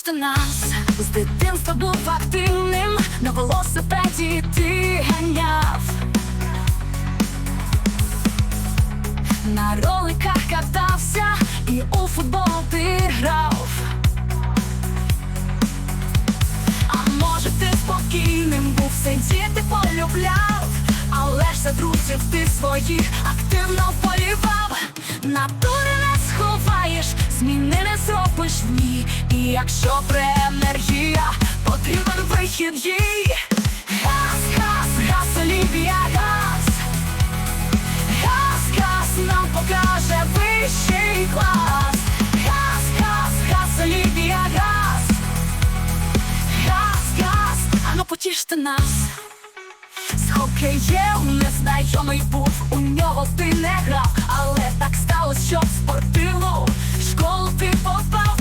потіште нас, з дитинства був активним, на велосипеді ти ганяв. На роликах катався і у футбол ти грав. А може ти спокійним був, сидіти полюбляв, але ж за друзів ти своїх активно полівав. Натури не сховаєш, зміни не зробиш ні. І якщо енергія, потрібен вихід їй. Газ, газ, газ, Олівія, газ. Газ, газ нам покаже вищий клас. Газ, газ, газ, Олівія, газ. Газ, газ, ану потіште нас. З хокеєм незнайомий був, у нього ти не грав, але так сталося, що в спортивну школу ти попав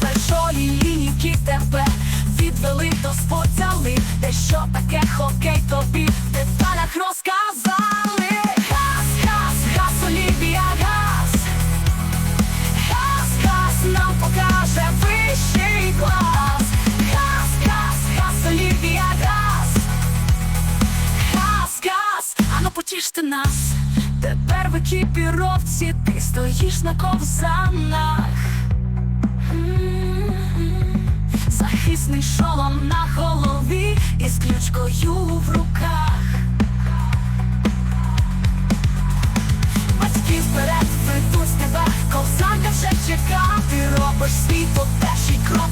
першої лінійки тебе відвели до спортзали, де що таке хокей тобі в деталях розказали. Газ, газ, газ, Олівія, нам покаже вищий клас. Газ, газ, газ, Олівія, газ. Газ, газ, нас. Тепер в екіпіровці ти стоїш на ковзанах. Захисний шолом на голові із ключкою в руках. Батьки вперед ведуть тебе, ковзанка вже чекати, робиш свій перший крок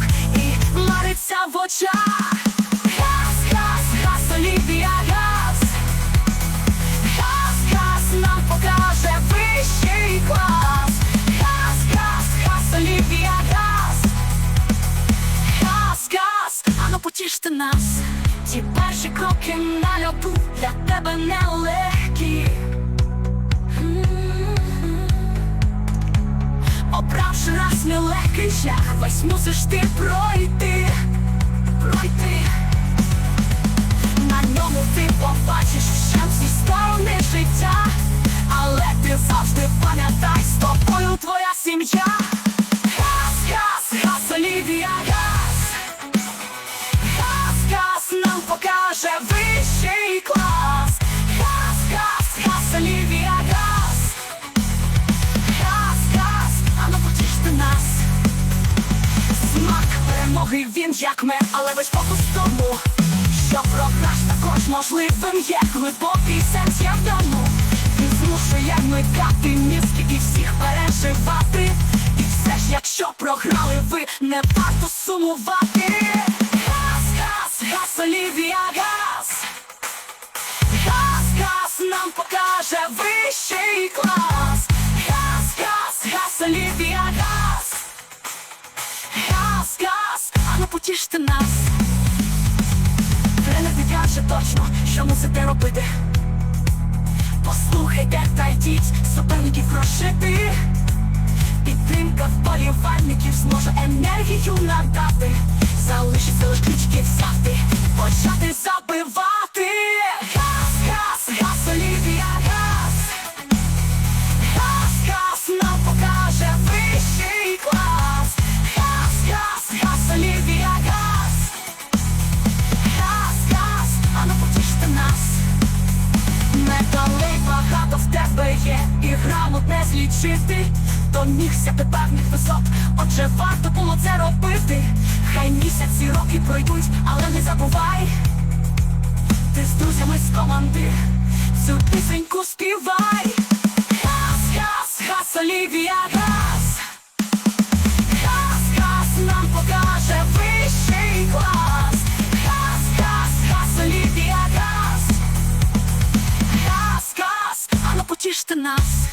нас. Ті перші кроки на льоду для тебе нелегкі. Обравши раз нелегкий шлях, весь мусиш ти пройти, пройти. На ньому ти побачиш ще всі сторони життя, перемоги він як ми, але весь фокус тому, що програш також можливим є глибокий сенс є в ньому. Він змушує микати мізки і всіх переживати. І все ж, якщо програли ви, не варто сумувати. Газ, газ, газ, Олівія, газ. Газ, газ нам покаже вищий Тренер точно, що мусите робити. Послухайте та йдіть, суперників крошити. Підтримка вболівальників зможе енергію надати. Залишиться лиш ключки взяти, почати забивати. Не. Домігся певних висот, отже варто було це робити. Хай місяці роки пройдуть, але не забувай. Ти з друзями з команди цю пісеньку співай. Газ, Олівія, газ. Газ, газ нам покаже вищий клас. Газ, газ, Олівія, газ. Газ, газ, ану потіште нас.